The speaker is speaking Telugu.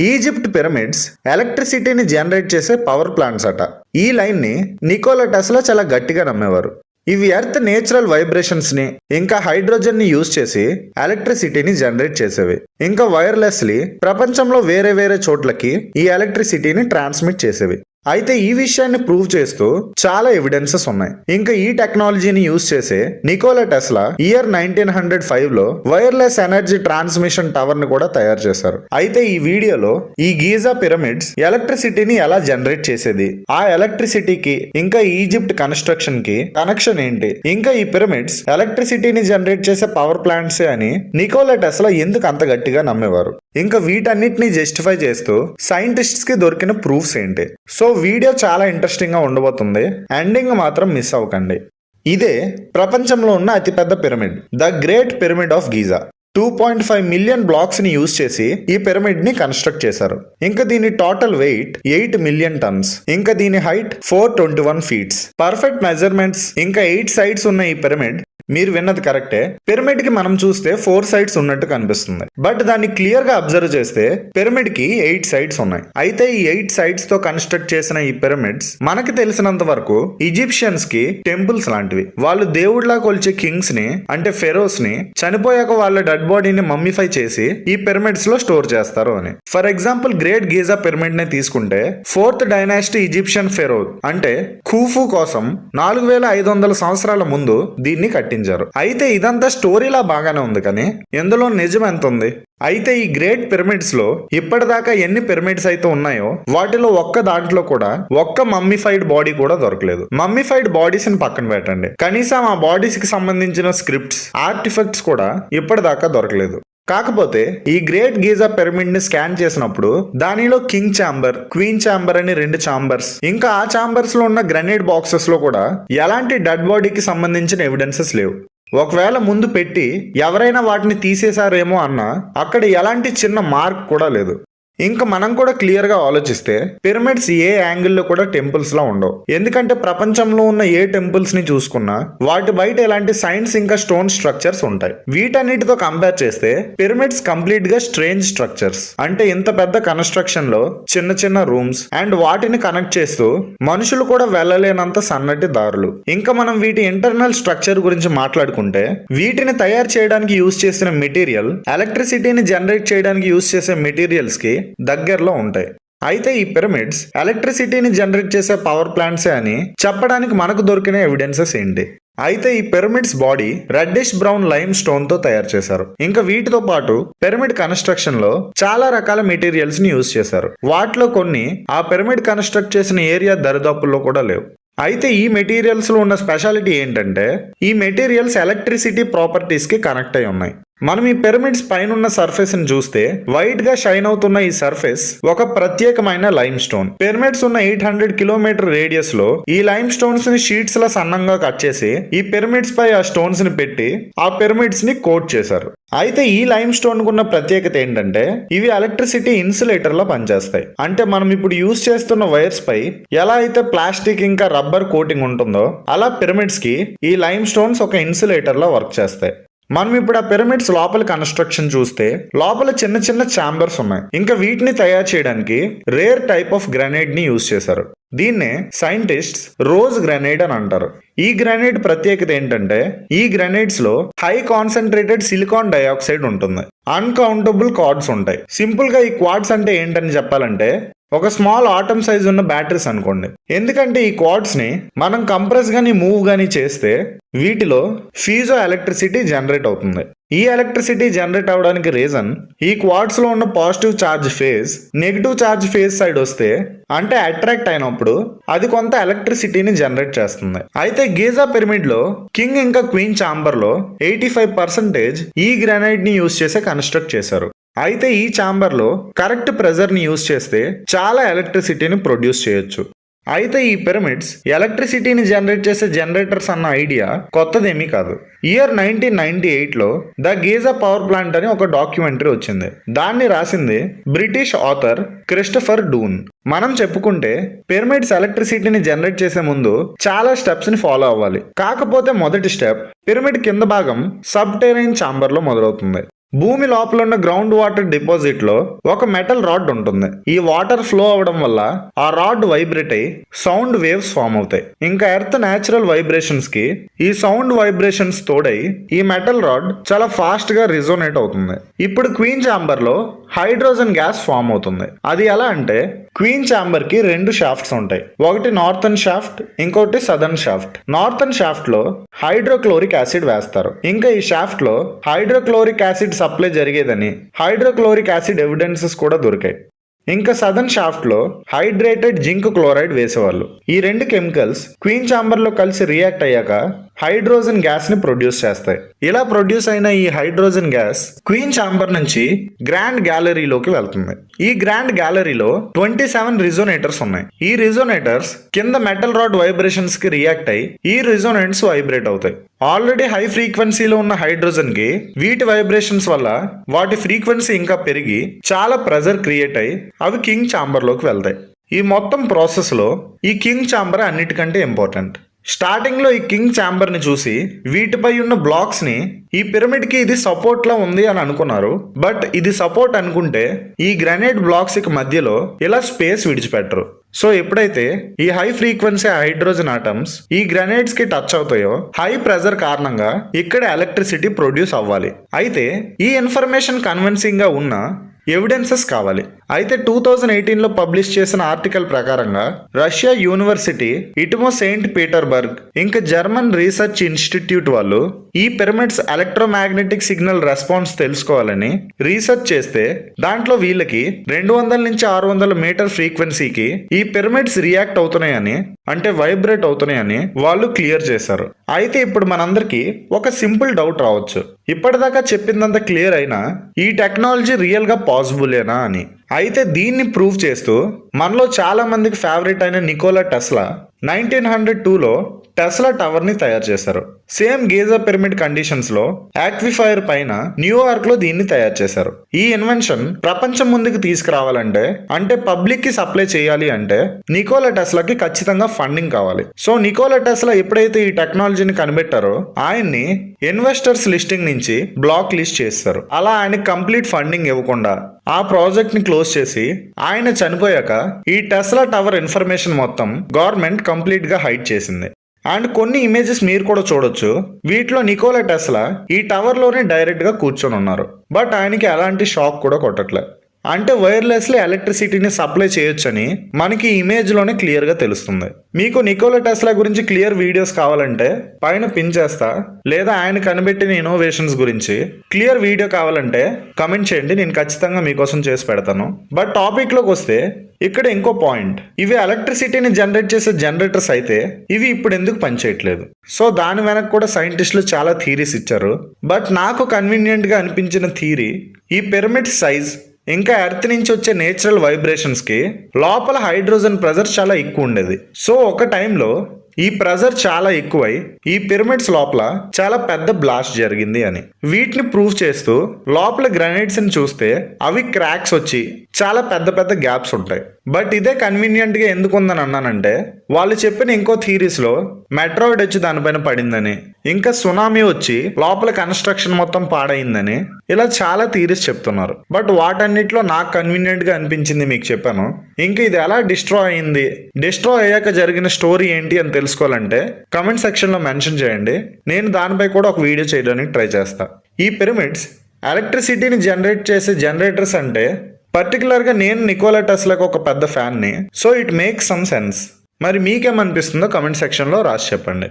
ఈజిప్ట్ పిరమిడ్స్ ఎలక్ట్రిసిటీని జనరేట్ చేసే పవర్ ప్లాంట్స్ అట. ఈ లైన్ని నికోలా టెస్లా చాలా గట్టిగా నమ్మేవారు. ఇవి ఎర్త్ నేచురల్ వైబ్రేషన్స్ని ఇంకా హైడ్రోజన్ని యూజ్ చేసి ఎలక్ట్రిసిటీని జనరేట్ చేసేవి. ఇంకా వైర్లెస్లీ ప్రపంచంలో వేరే వేరే చోట్లకి ఈ ఎలక్ట్రిసిటీని ట్రాన్స్మిట్ చేసేవి. అయితే ఈ విషయాన్ని ప్రూవ్ చేస్తూ చాలా ఎవిడెన్సెస్ ఉన్నాయి. ఇంకా ఈ టెక్నాలజీని యూజ్ చేసే Nikola Tesla year nineteen hundred ఫైవ్లో వైర్లెస్ ఎనర్జీ ట్రాన్స్మిషన్ టవర్ని కూడా తయారు చేశారు. అయితే ఈ వీడియోలో ఈ గీజా పిరమిడ్స్ ఎలక్ట్రిసిటీని ఎలా జనరేట్ చేసేది? ఆ ఎలక్ట్రిసిటీకి ఇంకా ఈజిప్ట్ కన్స్ట్రక్షన్కి కనెక్షన్ ఏంటి? ఇంకా ఈ పిరమిడ్స్ ఎలక్ట్రిసిటీని జనరేట్ చేసే పవర్ ప్లాంట్స్ అని నికోలా టెస్లా ఎందుకు అంత గట్టిగా నమ్మేవారు? ఇంకా వీటన్నిటిని జస్టిఫై చేస్తూ సైంటిస్ట్స్కి దొరికిన ప్రూఫ్స్ ఏంటి? సో వీడియో చాలా ఇంట్రెస్టింగ్గా ఉండబోతుంది. ఎండింగ్ మాత్రం మిస్ అవ్వకండి. ఇదే ప్రపంచంలో ఉన్న అతిపెద్ద pyramid the great pyramid of Giza two point five million బ్లాక్స్ని use చేసి ఈ పిరమిడ్ని కన్స్ట్రక్ట్ చేశారు. ఇంకా దీని total weight eight million tons ఇంకా దీని height four twenty one feets perfect measurements ఇంకా ఎయిట్ సైడ్స్ ఉన్న ఈ పిరమిడ్ మీరు విన్నది కరెక్టే పిరమిడ్కి మనం చూస్తే ఫోర్ సైడ్స్ ఉన్నట్టు కనిపిస్తుంది. బట్ దాన్ని క్లియర్గా అబ్జర్వ్ చేస్తే పిరమిడ్కి ఎయిట్ సైడ్స్ ఉన్నాయి. అయితే ఈ ఎయిట్ సైడ్స్తో కన్స్ట్రక్ట్ చేసిన ఈ పిరమిడ్స్ మనకి తెలిసినంత వరకు ఈజిప్షియన్స్కి టెంపుల్స్ లాంటివి. వాళ్ళు దేవుడిలా కొలిచే కింగ్స్ని అంటే ఫెరోస్ని చనిపోయాక వాళ్ళ డెడ్ బాడీని మమ్మీఫై చేసి ఈ పిరమిడ్స్లో స్టోర్ చేస్తారు అని. ఫర్ ఎగ్జాంపుల్ గ్రేట్ గీజా పిరమిడ్ని తీసుకుంటే ఫోర్త్ డైనాసిటీ ఈజిప్షియన్ ఫెరో అంటే ఖూఫు కోసం నాలుగు వేల ఐదు వందల సంవత్సరాల ముందు దీన్ని కట్టించారు. అయితే ఇదంతా స్టోరీలా బాగానే ఉంది కానీ ఇందులో నిజం ఎంత ఉంది అయితే ఈ గ్రేట్ పిరమిడ్స్లో ఇప్పటిదాకా ఎన్ని పిరమిడ్స్ అయితే ఉన్నాయో వాటిలో ఒక్క దాంట్లో కూడా ఒక్క మమ్మీఫైడ్ బాడీ కూడా దొరకలేదు. మమ్మీఫైడ్ బాడీస్ని పక్కన పెట్టండి. కనీసం ఆ బాడీస్కి సంబంధించిన స్క్రిప్ట్స్ ఆర్టిఫెక్ట్స్ కూడా ఇప్పటిదాకా దొరకలేదు. కాకపోతే ఈ గ్రేట్ గీజా పిరమిడ్ని స్కాన్ చేసినప్పుడు దానిలో కింగ్ ఛాంబర్ క్వీన్ ఛాంబర్ అని రెండు ఛాంబర్స్ ఇంకా ఆ ఛాంబర్స్లో ఉన్న గ్రనేడ్ బాక్సెస్లో కూడా ఎలాంటి డెడ్ బాడీకి సంబంధించిన ఎవిడెన్సెస్ లేవు. ఒకవేళ ముందు పెట్టి ఎవరైనా వాటిని తీసేశారేమో అన్న అక్కడ ఎలాంటి చిన్న మార్క్ కూడా లేదు. ఇంకా మనం కూడా క్లియర్గా ఆలోచిస్తే పిరమిడ్స్ ఏ యాంగిల్లో కూడా టెంపుల్స్ లా ఉండవు. ఎందుకంటే ప్రపంచంలో ఉన్న ఏ టెంపుల్స్ని చూసుకున్నా వాటి బయట ఎలాంటి సైన్స్ ఇంకా స్టోన్ స్ట్రక్చర్స్ ఉంటాయి. వీటన్నిటితో కంపేర్ చేస్తే పిరమిడ్స్ కంప్లీట్గా స్ట్రేంజ్ స్ట్రక్చర్స్ అంటే ఇంత పెద్ద కన్స్ట్రక్షన్లో చిన్న చిన్న రూమ్స్ అండ్ వాటిని కనెక్ట్ చేస్తూ మనుషులు కూడా వెళ్ళలేనంత సన్నటి దారులు. ఇంకా మనం వీటి ఇంటర్నల్ స్ట్రక్చర్ గురించి మాట్లాడుకుంటే వీటిని తయారు చేయడానికి యూస్ చేసిన మెటీరియల్ ఎలక్ట్రిసిటీని జనరేట్ చేయడానికి యూజ్ చేసే మెటీరియల్స్కి దగ్గరలో ఉంటాయి. అయితే ఈ పిరమిడ్స్ ఎలక్ట్రిసిటీని జనరేట్ చేసే పవర్ ప్లాంట్సే అని చెప్పడానికి మనకు దొరికిన ఎవిడెన్సెస్ ఏంటి? అయితే ఈ pyramids body reddish brown lime స్టోన్తో తయారు చేశారు. ఇంకా వీటితో పాటు పిరమిడ్ కన్స్ట్రక్షన్లో చాలా రకాల మెటీరియల్స్ని యూజ్ చేశారు. వాటిలో కొన్ని ఆ పిరమిడ్ కన్స్ట్రక్ట్ చేసిన ఏరియా దరిదాపుల్లో కూడా లేవు. అయితే ఈ మెటీరియల్స్లో ఉన్న స్పెషాలిటీ ఏంటంటే ఈ మెటీరియల్స్ ఎలక్ట్రిసిటీ ప్రాపర్టీస్కి కనెక్ట్ అయి ఉన్నాయి. మనం ఈ పిరమిడ్స్ పైన ఉన్న సర్ఫేస్ని చూస్తే వైట్గా షైన్ అవుతున్న ఈ సర్ఫేస్ ఒక ప్రత్యేకమైన లైమ్ స్టోన్ పిరమిడ్స్ ఉన్న ఎయిట్ హండ్రెడ్ కిలోమీటర్ రేడియస్లో ఈ లైమ్ స్టోన్స్ని షీట్స్ లా సన్నంగా కట్ చేసి ఈ పిరమిడ్స్ పై ఆ స్టోన్స్ని పెట్టి ఆ పిరమిడ్స్ని కోట్ చేశారు. అయితే ఈ లైమ్ స్టోన్ కున్న ప్రత్యేకత ఏంటంటే ఇవి ఎలక్ట్రిసిటీ ఇన్సులేటర్ లా పనిచేస్తాయి. అంటే మనం ఇప్పుడు యూజ్ చేస్తున్న వైర్స్ పై ఎలా అయితే ప్లాస్టిక్ ఇంకా రబ్బర్ కోటింగ్ ఉంటుందో అలా పిరమిడ్స్కి ఈ లైమ్ స్టోన్స్ ఒక ఇన్సులేటర్ లా వర్క్ చేస్తాయి. మనం ఇప్పుడు ఆ పిరమిడ్స్ లోపల కన్స్ట్రక్షన్ చూస్తే లోపల చిన్న చిన్న ఛాంబర్స్ ఉన్నాయి. ఇంకా వీటిని తయారు చేయడానికి రేర్ టైప్ ఆఫ్ గ్రానైట్ని యూజ్ చేశారు. దీన్నే సైంటిస్ట్స్ రోజ్ గ్రనైడ్ అని అంటారు. ఈ గ్రానైట్ ప్రత్యేకత ఏంటంటే ఈ గ్రానైట్స్లో హై కాన్సన్ట్రేటెడ్ సిలికాన్ డైఆక్సైడ్ ఉంటుంది. అన్కౌంటబుల్ కార్డ్స్ ఉంటాయి. సింపుల్గా ఈ క్వాడ్స్ అంటే ఏంటని చెప్పాలంటే ఒక స్మాల్ ఆటమ్ సైజ్ ఉన్న బ్యాటరీస్ అనుకోండి. ఎందుకంటే ఈ క్వాడ్స్ని మనం కంప్రెస్ కానీ మూవ్ కానీ చేస్తే వీటిలో ఫీజో ఎలక్ట్రిసిటీ జనరేట్ అవుతుంది. ఈ ఎలక్ట్రిసిటీ జనరేట్ అవడానికి రీజన్ ఈ క్వాడ్స్లో ఉన్న positive charge phase negative charge phase side వస్తే అంటే అట్రాక్ట్ అయినప్పుడు అది కొంత ఎలక్ట్రిసిటీని జనరేట్ చేస్తుంది. అయితే గీజా పిరమిడ్లో కింగ్ ఇంకా క్వీన్ ఛాంబర్లో ఎయిటీ ఫైవ్ పర్సెంటేజ్ ఈ గ్రానైట్ని యూజ్ చేసే కన్స్ట్రక్ట్ చేశారు. అయితే ఈ ఛాంబర్లో కరెక్ట్ ప్రెజర్ని యూస్ యూజ్ చేస్తే చాలా ఎలక్ట్రిసిటీని ప్రొడ్యూస్ చేయొచ్చు. అయితే ఈ పిరమిడ్స్ ఎలక్ట్రిసిటీని జనరేట్ చేసే జనరేటర్స్ అన్న ఐడియా కొత్తదేమీ కాదు. ఇయర్ నైన్టీన్ నైన్టీ ఎయిట్లో ద గీజా పవర్ ప్లాంట్ అని ఒక డాక్యుమెంటరీ వచ్చింది. దాన్ని రాసింది బ్రిటిష్ ఆథర్ క్రిస్టఫర్ డూన్. మనం చెప్పుకుంటే పిరమిడ్స్ ఎలక్ట్రిసిటీని జనరేట్ చేసే ముందు చాలా స్టెప్స్ని ఫాలో అవ్వాలి. కాకపోతే మొదటి స్టెప్ పిరమిడ్ కింద భాగం సబ్ టెరైన్ ఛాంబర్లో మొదలవుతుంది. భూమి లోపల ఉన్న గ్రౌండ్ వాటర్ డిపాజిట్లో ఒక మెటల్ రాడ్ ఉంటుంది. ఈ వాటర్ ఫ్లో అవడం వల్ల ఆ రాడ్ వైబ్రేట్ అయి సౌండ్ వేవ్స్ ఫామ్ అవుతాయి. ఇంకా ఎర్త్ న్యాచురల్ వైబ్రేషన్స్కి ఈ సౌండ్ వైబ్రేషన్స్ తోడై ఈ మెటల్ రాడ్ చాలా ఫాస్ట్గా రిజోనేట్ అవుతుంది. ఇప్పుడు క్వీన్ చాంబర్లో హైడ్రోజన్ గ్యాస్ ఫామ్ అవుతుంది. అది ఎలా అంటే క్వీన్ చాంబర్కి రెండు షాఫ్ట్స్ ఉంటాయి. ఒకటి నార్థన్ షాఫ్ట్ ఇంకోటి సదర్న్ షాఫ్ట్. నార్థన్ షాఫ్ట్లో హైడ్రోక్లోరిక్ యాసిడ్ వేస్తారు. ఇంకా ఈ షాఫ్ట్లో హైడ్రోక్లోరిక్ యాసిడ్ సప్లై జరిగేదని హైడ్రోక్లోరిక్ యాసిడ్ ఎవిడెన్సెస్ కూడా దొరికాయి. ఇంకా సదర్న్ షాఫ్ట్లో హైడ్రేటెడ్ జింక్ క్లోరైడ్ వేసేవాళ్ళు. ఈ రెండు కెమికల్స్ క్వీన్ చాంబర్లో కలిసి రియాక్ట్ అయ్యాక హైడ్రోజన్ గ్యాస్ని ప్రొడ్యూస్ చేస్తాయి. ఇలా ప్రొడ్యూస్ అయిన ఈ హైడ్రోజన్ గ్యాస్ క్వీన్ చాంబర్ నుంచి గ్రాండ్ గ్యాలరీలోకి వెళ్తుంది. ఈ గ్రాండ్ గ్యాలరీలో ట్వంటీ సెవెన్ రిజోనేటర్స్ ఉన్నాయి. ఈ రిజోనేటర్స్ కింద మెటల్ రాడ్ వైబ్రేషన్స్కి రియాక్ట్ అయ్యి ఈ రిజోనెంట్స్ వైబ్రేట్ అవుతాయి. ఆల్రెడీ హై ఫ్రీక్వెన్సీలో ఉన్న హైడ్రోజన్కి వీటి వైబ్రేషన్స్ వల్ల వాటి ఫ్రీక్వెన్సీ ఇంకా పెరిగి చాలా ప్రెజర్ క్రియేట్ అయ్యి అవి కింగ్ ఛాంబర్లోకి వెళ్తాయి. ఈ మొత్తం ప్రాసెస్లో ఈ కింగ్ ఛాంబర్ అన్నిటికంటే ఇంపార్టెంట్. స్టార్టింగ్లో ఈ కింగ్ ఛాంబర్ని చూసి వీటిపై ఉన్న బ్లాక్స్ని ఈ పిరమిడ్కి ఇది సపోర్ట్లా ఉంది అని అనుకున్నారు. బట్ ఇది సపోర్ట్ అనుకుంటే ఈ గ్రానైట్ బ్లాక్స్కి మధ్యలో ఇలా స్పేస్ విడిచిపెట్టరు. సో ఎప్పుడైతే ఈ హై ఫ్రీక్వెన్సీ హైడ్రోజన్ ఆటమ్స్ ఈ గ్రనైడ్స్కి టచ్ అవుతాయో హై ప్రెజర్ కారణంగా ఇక్కడ ఎలక్ట్రిసిటీ ప్రొడ్యూస్ అవ్వాలి. అయితే ఈ ఇన్ఫర్మేషన్ కన్విన్సింగ్గా ఉన్న ఎవిడెన్సెస్ కావాలి. అయితే టూ థౌజండ్ ఎయిటీన్లో పబ్లిష్ చేసిన ఆర్టికల్ ప్రకారంగా Russia university ITMO Saint Petersburg ఇంకా జర్మన్ రీసెర్చ్ ఇన్స్టిట్యూట్ వాళ్ళు ఈ పిరమిడ్స్ ఎలక్ట్రోమాగ్నెటిక్ సిగ్నల్ రెస్పాన్స్ తెలుసుకోవాలని రీసెర్చ్ చేస్తే దాంట్లో వీళ్ళకి రెండు వందల నుంచి ఆరు వందల మీటర్ ఫ్రీక్వెన్సీకి ఈ పిరమిడ్స్ రియాక్ట్ అవుతున్నాయని అంటే వైబ్రేట్ అవుతున్నాయని వాళ్ళు క్లియర్ చేశారు. అయితే ఇప్పుడు మనందరికీ ఒక సింపుల్ డౌట్ రావచ్చు. ఇప్పటిదాకా చెప్పిందంత క్లియర్ అయినా ఈ టెక్నాలజీ రియల్గా పాసిబులేనా అని. అయితే దీన్ని ప్రూవ్ చేస్తూ మనలో చాలా మందికి ఫేవరెట్ అయిన నికోలా టెస్లా నైన్టీన్ హండ్రెడ్ టూలో టెస్లా టవర్ని తయారు చేశారు. సేమ్ గేజా పిరమిడ్ కండిషన్స్లో యాక్విఫైర్ పైన న్యూయార్క్లో దీన్ని తయారు చేశారు. ఈ ఇన్వెన్షన్ ప్రపంచం ముందుకు తీసుకురావాలంటే అంటే పబ్లిక్కి సప్లై చేయాలి అంటే నికోలా టెస్లాకి ఖచ్చితంగా ఫండింగ్ కావాలి. సో నికోలా టెస్లా ఎప్పుడైతే ఈ టెక్నాలజీని కనిపెట్టారో ఆయన్ని ఇన్వెస్టర్స్ లిస్టింగ్ నుంచి బ్లాక్ లిస్ట్ చేస్తారు. అలా ఆయనకి కంప్లీట్ ఫండింగ్ ఇవ్వకుండా ఆ ప్రాజెక్ట్ని క్లోజ్ చేసి ఆయన చనిపోయాక ఈ టెస్లా టవర్ ఇన్ఫర్మేషన్ మొత్తం గవర్నమెంట్ కంప్లీట్గా హైడ్ చేసింది. అండ్ కొన్ని ఇమేజెస్ మీరు కూడా చూడొచ్చు. వీటిలో నికోలా టెస్లా ఈ టవర్లోనే డైరెక్ట్గా కూర్చొని ఉన్నారు బట్ ఆయనకి ఎలాంటి షాక్ కూడా కొట్టట్లే. అంటే వైర్లెస్లీ ఎలక్ట్రిసిటీని సప్లై చేయొచ్చని మనకి ఈ క్లియర్గా తెలుస్తుంది. మీకు నికోలా టెస్లా గురించి క్లియర్ వీడియోస్ కావాలంటే పైన పిన్ చేస్తా. లేదా ఆయన కనిపెట్టిన ఇన్నోవేషన్స్ గురించి క్లియర్ వీడియో కావాలంటే కమెంట్ చేయండి నేను ఖచ్చితంగా మీకోసం చేసి పెడతాను. బట్ టాపిక్లోకి వస్తే ఇక్కడ ఇంకో పాయింట్ ఇవి ఎలక్ట్రిసిటీని జనరేట్ చేసే జనరేటర్స్ అయితే ఇవి ఇప్పుడు ఎందుకు పనిచేయట్లేదు? సో దాని వెనక కూడా సైంటిస్టులు చాలా థీరీస్ ఇచ్చారు. బట్ నాకు కన్వీనియంట్గా అనిపించిన థీరీ ఈ పిరమిడ్ సైజ్ ఇంకా ఎర్త్ నుంచి వచ్చే నేచురల్ వైబ్రేషన్స్కి లోపల హైడ్రోజన్ ప్రెజర్ చాలా ఎక్కువ ఉండేది. సో ఒక టైంలో ఈ ప్రెజర్ చాలా ఎక్కువై ఈ పిరమిడ్స్ లోపల చాలా పెద్ద బ్లాస్ట్ జరిగింది అని. వీటిని ప్రూవ్ చేస్తూ లోపల గ్రానైట్స్ని చూస్తే అవి క్రాక్స్ వచ్చి చాలా పెద్ద పెద్ద గ్యాప్స్ ఉంటాయి. బట్ ఇదే కన్వీనియంట్గా ఎందుకు ఉందని అన్నానంటే వాళ్ళు చెప్పిన ఇంకో థీరీస్లో మెట్రాయిడ్ వచ్చి దానిపైన పడిందని ఇంకా సునామీ వచ్చి లోపల కన్స్ట్రక్షన్ మొత్తం పాడైందని ఇలా చాలా థీరీస్ చెప్తున్నారు. బట్ వాటన్నిటిలో నాకు కన్వీనియంట్గా అనిపించింది మీకు చెప్పాను. ఇంకా ఇది ఎలా డిస్ట్రాయ్ అయింది? డిస్ట్రాయ్ అయ్యాక జరిగిన స్టోరీ ఏంటి అని తెలుసుకోవాలంటే కమెంట్ సెక్షన్లో మెన్షన్ చేయండి. నేను దానిపై కూడా ఒక వీడియో చేయడానికి ట్రై చేస్తా. ఈ పిరమిడ్స్ ఎలక్ట్రిసిటీని జనరేట్ చేసే జనరేటర్స్ అంటే పర్టికులర్గా నేను నికోలా టెస్లాకి ఒక పెద్ద ఫ్యాన్ని so it makes some sense మరి మీకేమనిపిస్తుందో కమెంట్ సెక్షన్లో రాసి చెప్పండి.